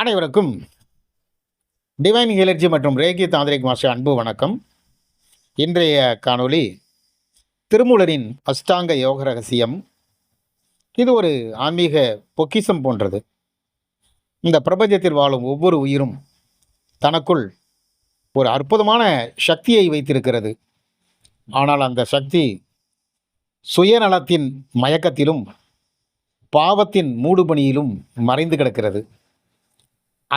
அனைவருக்கும் டிவைன் ஹீலர்ஜி மற்றும் Reiki tantric master அன்பு வணக்கம். இன்றைய காணொளி திருமூலரின் அஷ்டாங்க யோக ரகசியம். இது ஒரு ஆன்மீக பொக்கிஷம் போன்றது. இந்த பிரபஞ்சத்தில் வாழும் ஒவ்வொரு உயிரும் தனக்குள் ஒரு அற்புதமான சக்தியை வைத்திருக்கிறது. ஆனால் அந்த சக்தி சுயநலத்தின் மயக்கத்திலும் பாவத்தின் மூடுபணியிலும் மறைந்து கிடக்கிறது.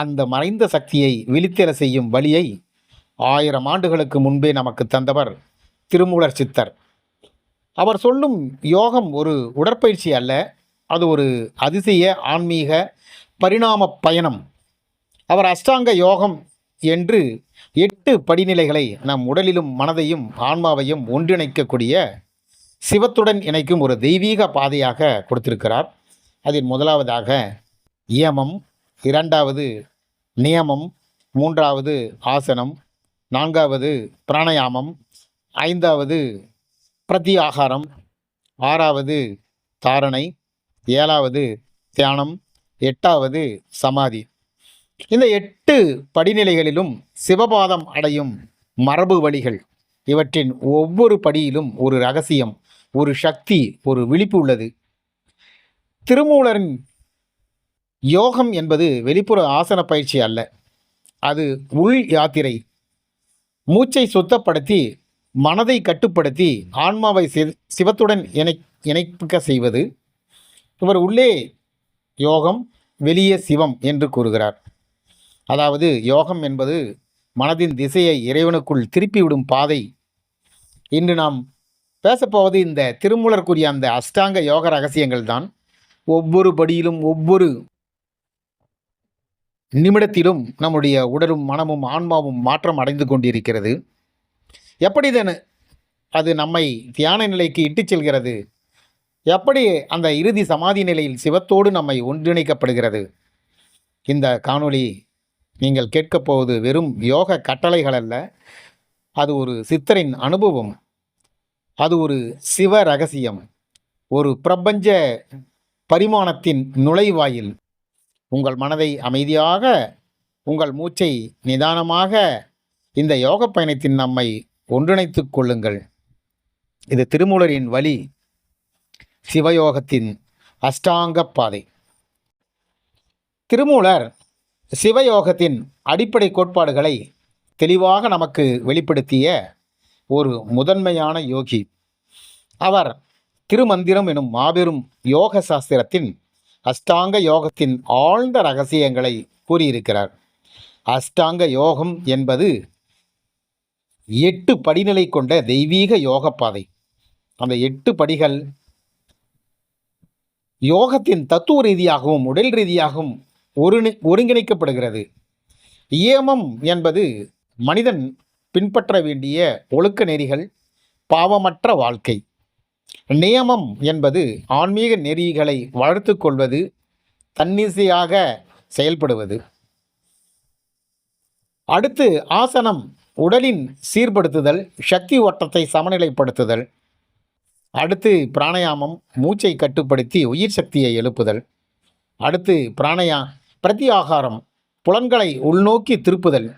அந்த மறைந்த சக்தியை விழித்தெற செய்யும் வழியை ஆயிரம் ஆண்டுகளுக்கு முன்பே நமக்கு தந்தவர் திருமூலர் சித்தர். அவர் சொல்லும் யோகம் ஒரு உடற்பயிற்சி அல்ல அது ஒரு அதிசய ஆன்மீக பரிணாம பயணம். அவர் அஷ்டாங்க யோகம் என்று எட்டு படிநிலைகளை நம் உடலிலும் மனதையும் ஆன்மாவையும் ஒன்றிணைக்கக்கூடிய சிவத்துடன் இணைக்கும் ஒரு தெய்வீக பாதையாக கொடுத்திருக்கிறார். அதில் முதலாவதாக இயமம் இரண்டாவது நியமம் மூன்றாவது ஆசனம் நான்காவது பிராணயாமம் ஐந்தாவது பிரத்தியாகாரம் ஆறாவது தாரணை ஏழாவது தியானம் எட்டாவது சமாதி. இந்த எட்டு படிநிலைகளிலும் சிவபாதம் அடையும் மரபு வழிகள் இவற்றின் ஒவ்வொரு படியிலும் ஒரு ரகசியம் ஒரு சக்தி ஒரு விழிப்பு உள்ளது. திருமூலரின் யோகம் என்பது வெளிப்புற ஆசன பயிற்சி அல்ல. அது உள் யாத்திரை. மூச்சை சுத்தப்படுத்தி மனதை கட்டுப்படுத்தி ஆன்மாவை சிவத்துடன் இணை இணைப்பிக்க செய்வது. இவர் உள்ளே யோகம் வெளியே சிவம் என்று கூறுகிறார். அதாவது யோகம் என்பது மனதின் திசையை இறைவனுக்குள் திருப்பிவிடும் பாதை. இன்று நாம் பேசப்போவது இந்த திருமூலர் கூறிய அந்த அஷ்டாங்க யோக ரகசியங்கள் தான் ஒவ்வொரு படியிலும் ஒவ்வொரு நிமிடத்திலும் நம்முடைய உடலும் மனமும் ஆன்மாவும் மாற்றம் அடைந்து கொண்டிருக்கிறது. எப்படி இதன் அது நம்மை தியான நிலைக்கு இட்டுச் செல்கிறது? எப்படி அந்த இறுதி சமாதி நிலையில் சிவத்தோடு நம்மை ஒன்றிணைக்கப்படுகிறது? இந்த காணொளி நீங்கள் கேட்கப் போவது வெறும் யோக கட்டளைகள் அல்ல. அது ஒரு சித்தரின் அனுபவம். அது ஒரு சிவ ரகசியம். ஒரு பிரபஞ்ச பரிமாணத்தின் நுழைவாயில். உங்கள் மனதை அமைதியாக உங்கள் மூச்சை நிதானமாக இந்த யோக பயணத்தின் நம்மை ஒன்றிணைத்து கொள்ளுங்கள். இது திருமூலரின் வழி சிவயோகத்தின் அஷ்டாங்க பாதை. திருமூலர் சிவயோகத்தின் அடிப்படை கோட்பாடுகளை தெளிவாக நமக்கு வெளிப்படுத்திய ஒரு முதன்மையான யோகி. அவர் திருமந்திரம் எனும் மாபெரும் யோக சாஸ்திரத்தின் அஷ்டாங்க யோகத்தின் ஆழ்ந்த ரகசியங்களை கூறியிருக்கிறார். அஷ்டாங்க யோகம் என்பது எட்டு படிநிலை கொண்ட தெய்வீக யோக பாதை அந்த எட்டு படிகள் யோகத்தின் தத்துவ ரீதியாகவும் உடல் ரீதியாகவும் ஒருணி ஒருங்கிணைக்கப்படுகிறது. இயமம் என்பது மனிதன் பின்பற்ற வேண்டிய ஒழுக்க நெறிகள் பாவமற்ற வாழ்க்கை. நியமம் என்பது ஆன்மீக நெறிகளை வளர்த்து கொள்வது தன்னிசையாக செயல்படுவது. அடுத்து ஆசனம் உடலின் சீர்படுத்துதல் சக்தி ஓட்டத்தை சமநிலைப்படுத்துதல். அடுத்து பிராணயாமம் மூச்சை கட்டுப்படுத்தி உயிர் சக்தியை எழுப்புதல். அடுத்து பிராணயா பிரதி ஆகாரம் புலன்களை உள்நோக்கி திருப்புதல்.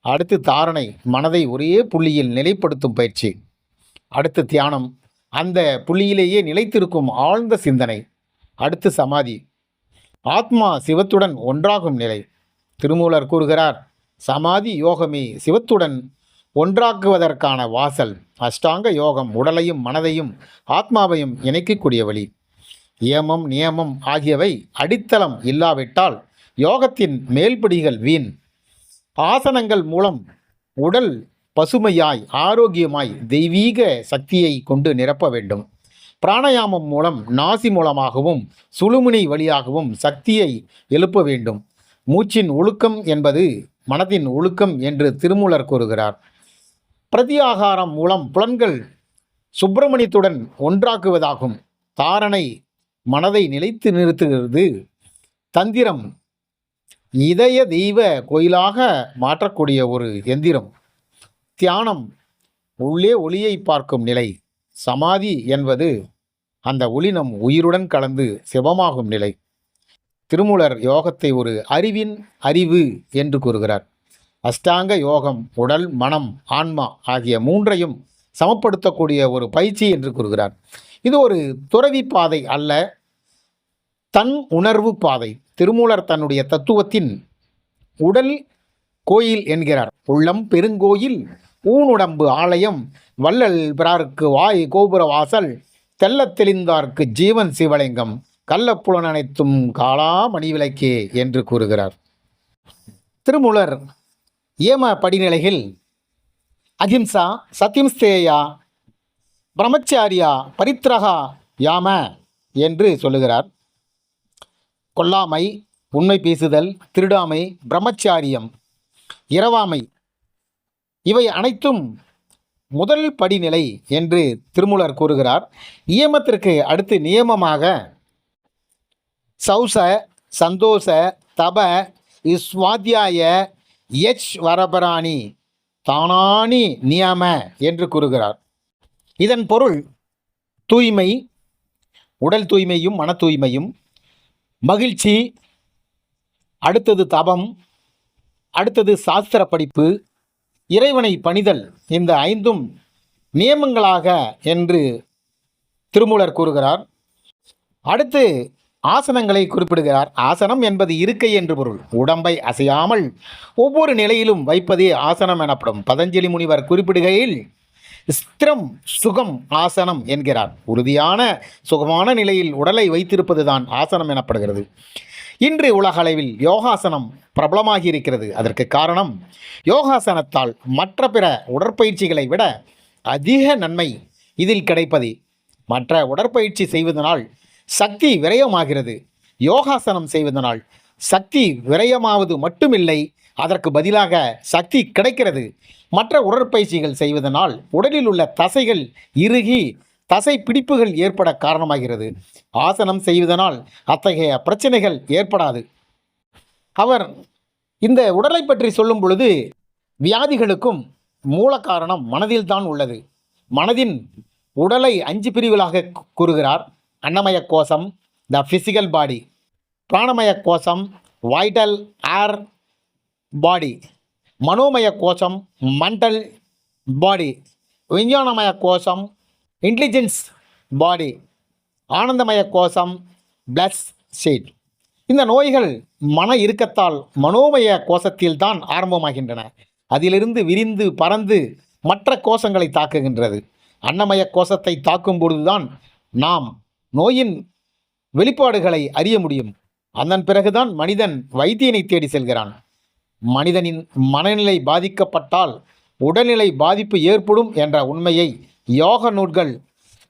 அடுத்து தாரணை மனதை ஒரே புள்ளியில் நிலைப்படுத்தும் பயிற்சி. அடுத்து தியானம் அந்த புள்ளியிலேயே நிலைத்திருக்கும் ஆழ்ந்த சிந்தனை. அடுத்து சமாதி. ஆத்மா சிவத்துடன் ஒன்றாகும் நிலை. திருமூலர் கூறுகிறார் சமாதி யோகமே சிவத்துடன் ஒன்றாக்குவதற்கான வாசல். அஷ்டாங்க யோகம் உடலையும் மனதையும் ஆத்மாவையும் இணைக்கக்கூடிய வழி. ஏமம் நியமம் ஆகியவை அடித்தளம் இல்லாவிட்டால் யோகத்தின் மேல்படிகள் வீண். ஆசனங்கள் மூலம் உடல் பசுமையாய் ஆரோக்கியமாய் தெய்வீக சக்தியை கொண்டு நிரப்ப வேண்டும். பிராணயாமம் மூலம் நாசி மூலமாகவும் சுழுமுனை வழியாகவும் சக்தியை எழுப்ப வேண்டும். மூச்சின் ஒழுக்கம் என்பது மனதின் ஒழுக்கம் என்று திருமூலர் கூறுகிறார். பிரதியாகாரம் மூலம் புலன்கள் சுப்பிரமணியத்துடன் ஒன்றாக்குவதாகும். தாரணை மனதை நிலைத்து நிறுத்துகிறது. தந்திரம் இதய தெய்வ கோயிலாக மாற்றக்கூடிய ஒரு எந்திரம். தியானம் உள்ளே ஒளியை பார்க்கும் நிலை சமாதி என்பது அந்த ஒளி நம் உயிருடன் கலந்து சிவமாகும் நிலை. திருமூலர் யோகத்தை ஒரு அறிவின் அறிவு என்று கூறுகிறார். அஷ்டாங்க யோகம் உடல் மனம் ஆன்மா ஆகிய மூன்றையும் சமப்படுத்தக்கூடிய ஒரு பயிற்சி என்று கூறுகிறார். இது ஒரு துறவி பாதை அல்ல தன் உணர்வு பாதை. திருமூலர் தன்னுடைய தத்துவத்தின் உடல் கோயில் என்கிறார். உள்ளம் பெருங்கோயில் ஊனுடம்பு ஆலயம் வள்ளல் பிறாருக்கு வாய் கோபுர வாசல் தெள்ளத் தெளிந்தார்க்கு ஜீவன் சிவலிங்கம் கள்ளப்புலன் அனைத்தும் காலா மணிவிளக்கே என்று கூறுகிறார். திருமூலர் ஏம படிநிலையில் அகிம்சா சத்தியம்ஸ்தேயா பிரம்மச்சாரியா பரித்ரகா யாம என்று சொல்லுகிறார். கொல்லாமை உண்மை பேசுதல் திருடாமை பிரம்மச்சாரியம் இரவாமை இவை அனைத்தும் முதல் படிநிலை என்று திருமூலர் கூறுகிறார். நியமத்திற்கு அடுத்து நியமமாக சௌச சந்தோஷ தப இஸ்வாத்தியாய எச் வரபராணி தானானி நியம என்று கூறுகிறார். இதன் பொருள் தூய்மை உடல் தூய்மையும் மன தூய்மையும் மகிழ்ச்சி அடுத்தது தபம் அடுத்தது சாஸ்திர படிப்பு இறைவனை பணிதல் இந்த ஐந்தும் நியமங்களாக என்று திருமூலர் கூறுகிறார். அடுத்து ஆசனங்களை குறிப்பிடுகிறார். ஆசனம் என்பது இருக்கை என்று பொருள். உடம்பை அசையாமல் ஒவ்வொரு நிலையிலும் வைப்பதே ஆசனம் எனப்படும். பதஞ்சலி முனிவர் குறிப்பிடுகையில் ஸ்திரம் சுகம் ஆசனம் என்கிறார். உறுதியான சுகமான நிலையில் உடலை வைத்திருப்பதுதான் ஆசனம் எனப்படுகிறது. இன்று உலகளவில் யோகாசனம் பிரபலமாகி இருக்கிறது அதற்கு காரணம் யோகாசனத்தால் மற்ற பிற உடற்பயிற்சிகளை விட அதிக நன்மை இதில் கிடைப்பது. மற்ற உடற்பயிற்சி செய்வதனால் சக்தி விரயமாகிறது. யோகாசனம் செய்வதனால் சக்தி விரயமாவது மட்டுமில்லை அதற்கு பதிலாக சக்தி கிடைக்கிறது. மற்ற உடற்பயிற்சிகள் செய்வதனால் உடலில் உள்ள தசைகள் இறுகி தசை பிடிப்புகள் ஏற்பட காரணமாகிறது. ஆசனம் செய்வதனால் அத்தகைய பிரச்சனைகள் ஏற்படாது. அவர் இந்த உடலை பற்றி சொல்லும் பொழுது வியாதிகளுக்கும் மூல காரணம் மனதில்தான் உள்ளது. மனதின் உடலை அஞ்சு பிரிவுகளாக கூறுகிறார். அன்னமய கோஷம் த ஃபிசிக்கல் பாடி பிராணமய கோஷம் வைட்டல் ஏர் பாடி மனோமய கோஷம் மண்டல் பாடி விஞ்ஞானமய கோஷம் இன்டெலிஜென்ஸ் பாடி ஆனந்தமய கோஷம் பிளஸ் ஷீட் இந்த நோய்கள் மன இறுக்கத்தால் மனோமய கோஷத்தில் தான் ஆரம்பமாகின்றன. அதிலிருந்து விரிந்து பறந்து மற்ற கோஷங்களை தாக்குகின்றது. அன்னமய கோஷத்தை தாக்கும் பொழுதுதான் நாம் நோயின் வெளிப்பாடுகளை அறிய முடியும். அதன் பிறகுதான் மனிதன் வைத்தியனை தேடி செல்கிறான். மனிதனின் மனநிலை பாதிக்கப்பட்டால் உடல்நிலை பாதிப்பு ஏற்படும் என்ற உண்மையை யோக நூல்கள்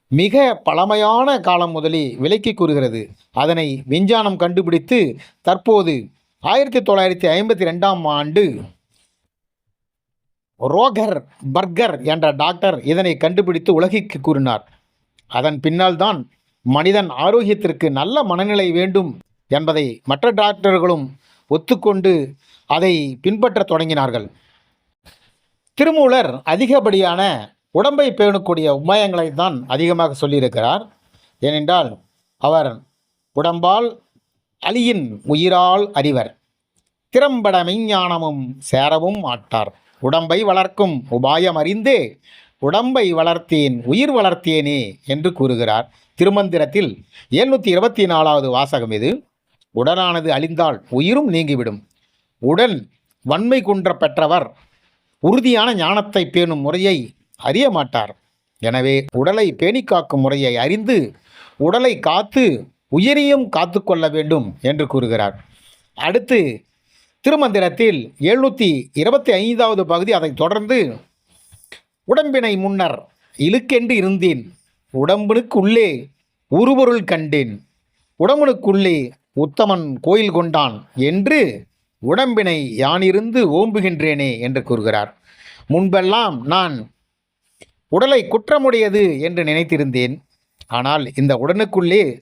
மிக பழமையான காலம் முதலே விலக்கி கூறுகிறது. அதனை விஞ்ஞானம் கண்டுபிடித்து தற்போது ஆயிரத்தி தொள்ளாயிரத்தி ஐம்பத்தி ரெண்டாம் ஆண்டு ரோகர் பர்கர் என்ற டாக்டர் இதனை கண்டுபிடித்து உலகிற்கு கூறினார். அதன் பின்னால் தான் மனிதன் ஆரோக்கியத்திற்கு நல்ல மனநிலை வேண்டும் என்பதை மற்ற டாக்டர்களும் ஒத்துக்கொண்டு அதை பின்பற்றத் தொடங்கினார்கள். திருமூலர் அதிகப்படியான உடம்பை பேணக்கூடிய உபாயங்களை தான் அதிகமாக சொல்லியிருக்கிறார். ஏனென்றால் அவர் உடம்பால் அலியின் உயிரால் அறிவர். திறம்பட மெய்ஞானமும் சேரவும் மாட்டார். உடம்பை வளர்க்கும் உபாயம் அறிந்தே உடம்பை வளர்த்தேன் உயிர் வளர்த்தேனே என்று கூறுகிறார். திருமந்திரத்தில் எழுநூற்றி இருபத்தி நாலாவது வாசகம் இது உடலானது அழிந்தால் உயிரும் நீங்கிவிடும். உடன் வன்மை குன்ற பெற்றவர் உறுதியான ஞானத்தை பேணும் முறையை அறிய மாட்டார் எனவே உடலை பேணி காக்கும் முறையை அறிந்து உடலை காத்து உயிரையும் காத்து கொள்ள வேண்டும் என்று கூறுகிறார். அடுத்து திருமந்திரத்தில் எழுநூற்றி இருபத்தி ஐந்தாவது பகுதி அதைத் தொடர்ந்து உடம்பினை முன்னர் இழுக்கென்று இருந்தேன் உடம்புனுக்குள்ளே உருபொருள் கண்டேன் உடம்புனுக்குள்ளே உத்தமன் கோயில் கொண்டான் என்று உடம்பினை யானிருந்து ஓம்புகின்றேனே என்று கூறுகிறார். முன்பெல்லாம் நான் உடலை குற்றமுடையது என்று நினைத்திருந்தேன். ஆனால் இந்த உடனுக்குள்ளே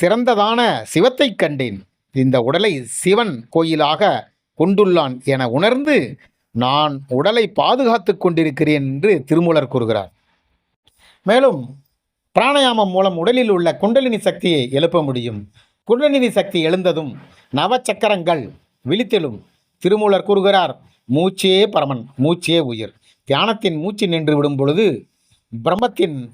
சிறந்ததான சிவத்தைக் கண்டேன். இந்த உடலை சிவன் கோயிலாக கொண்டுள்ளான் என உணர்ந்து நான் உடலை பாதுகாத்து கொண்டிருக்கிறேன் என்று திருமூலர் கூறுகிறார். மேலும் பிராணாயாமம் மூலம் உடலில் உள்ள குண்டலினி சக்தியை எழுப்ப முடியும். குண்டலினி சக்தி எழுந்ததும் நவச்சக்கரங்கள் விழித்தெழும். திருமூலர் கூறுகிறார் மூச்சே பரமன் மூச்சே உயிர். தியானத்தின் மூச்சு நின்று விடும் பொழுது பிரம்மத்தின்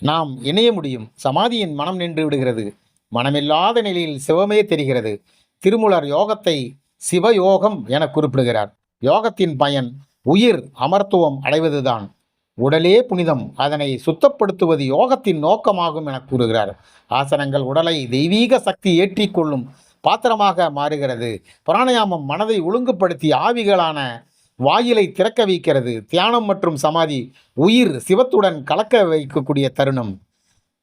நாம் இணைய முடியும். சமாதியின் மனம் நின்று விடுகிறது. மனமில்லாத நிலையில் சிவமே தெரிகிறது. திருமூலர் யோகத்தை சிவயோகம் என குறிப்பிடுகிறார். யோகத்தின் பயன் உயிர் அமர்த்துவம் அடைவதுதான். உடலே புனிதம். அதனை சுத்தப்படுத்துவது யோகத்தின் நோக்கமாகும் என கூறுகிறார். ஆசனங்கள் உடலை தெய்வீக சக்தி ஏற்றிக்கொள்ளும் பாத்திரமாக மாறுகிறது. பிராணாயாமம் மனதை ஒழுங்குபடுத்தி ஆவிகளான வாயிலை திறக்க வைக்கிறது தியானம் மற்றும் சமாதி உயிர் சிவத்துடன் கலக்க வைக்கக்கூடிய தருணம்.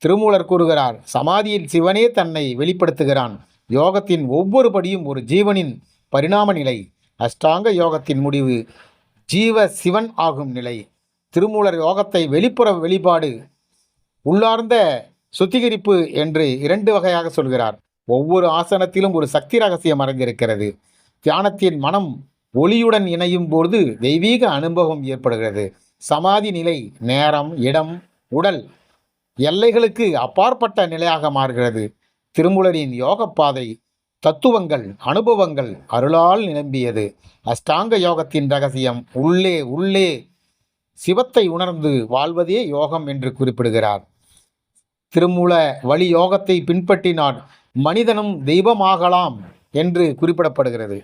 திருமூலர் கூறுகிறார் சமாதியில் சிவனே தன்னை வெளிப்படுத்துகிறான். யோகத்தின் ஒவ்வொரு படியும் ஒரு ஜீவனின் பரிணாம நிலை. அஷ்டாங்க யோகத்தின் முடிவு ஜீவ சிவன் ஆகும் நிலை. திருமூலர் யோகத்தை வெளிப்புற வெளிப்பாடு உள்ளார்ந்த சுத்திகரிப்பு என்று இரண்டு வகையாக சொல்கிறார். ஒவ்வொரு ஆசனத்திலும் ஒரு சக்தி ரகசியம் மறைந்திருக்கிறது தியானத்தின் மனம் ஒளியுடன் இணையும் போது தெய்வீக அனுபவம் ஏற்படுகிறது. சமாதி நிலை நேரம் இடம் உடல் எல்லைகளுக்கு அப்பாற்பட்ட நிலையாக மாறுகிறது. திருமூலரின் யோக பாதை தத்துவங்கள் அனுபவங்கள் அருளால் நிரம்பியது. அஷ்டாங்க யோகத்தின் ரகசியம் உள்ளே உள்ளே சிவத்தை உணர்ந்து வாழ்வதே யோகம் என்று குறிப்பிடுகிறார். திருமூல வழி யோகத்தை பின்பற்றினால் மனிதனும் தெய்வமாகலாம் என்று குறிப்பிடப்படுகிறது.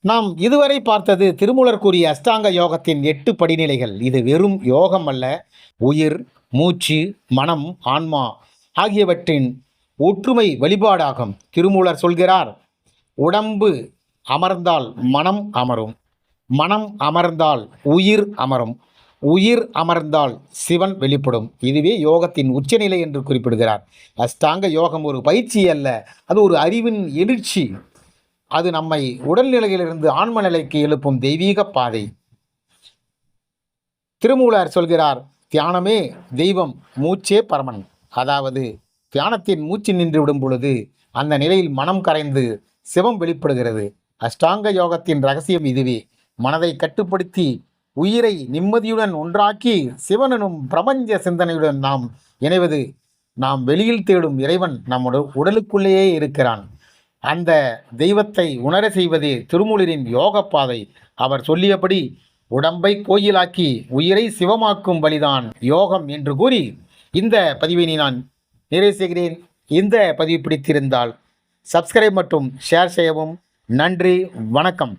நாம் இதுவரை பார்த்தது திருமூலர் கூறிய அஷ்டாங்க யோகத்தின் எட்டு படிநிலைகள். இது வெறும் யோகம் அல்ல. உயிர் மூச்சு மனம் ஆன்மா ஆகியவற்றின் ஒற்றுமை வழிபாடாகும். திருமூலர் சொல்கிறார் உடம்பு அமர்ந்தால் மனம் அமரும். மனம் அமர்ந்தால் உயிர் அமரும். உயிர் அமர்ந்தால் சிவன் வெளிப்படும். இதுவே யோகத்தின் உச்சநிலை என்று குறிப்பிடுகிறார். அஷ்டாங்க யோகம் ஒரு பயிற்சி அல்ல அது ஒரு அறிவின் எழுச்சி. அது நம்மை உடல்நிலையிலிருந்து ஆன்ம நிலைக்கு எழுப்பும் தெய்வீக பாதை. திருமூலர் சொல்கிறார் தியானமே தெய்வம் மூச்சே பரமன். அதாவது தியானத்தின் மூச்சு நின்று விடும் பொழுது அந்த நிலையில் மனம் கரைந்து சிவம் வெளிப்படுகிறது. அஷ்டாங்க யோகத்தின் ரகசியம் இதுவே. மனதை கட்டுப்படுத்தி உயிரை நிம்மதியுடன் ஒன்றாக்கி சிவனனும் பிரபஞ்ச சிந்தனையுடன் நாம் இணைவது நாம் வெளியில் தேடும் இறைவன் நம்முடைய உடலுக்குள்ளேயே இருக்கிறான். அந்த தெய்வத்தை உணர செய்வதே திருமூலரின் யோக பாதை அவர் சொல்லியபடி உடம்பை கோயிலாக்கி உயிரை சிவமாக்கும் வழிதான் யோகம் என்று கூறி இந்த பதிவினை நான் நிறைவு செய்கிறேன். இந்த பதிவு பிடித்திருந்தால் சப்ஸ்கிரைப் மற்றும் ஷேர் செய்யவும். நன்றி வணக்கம்.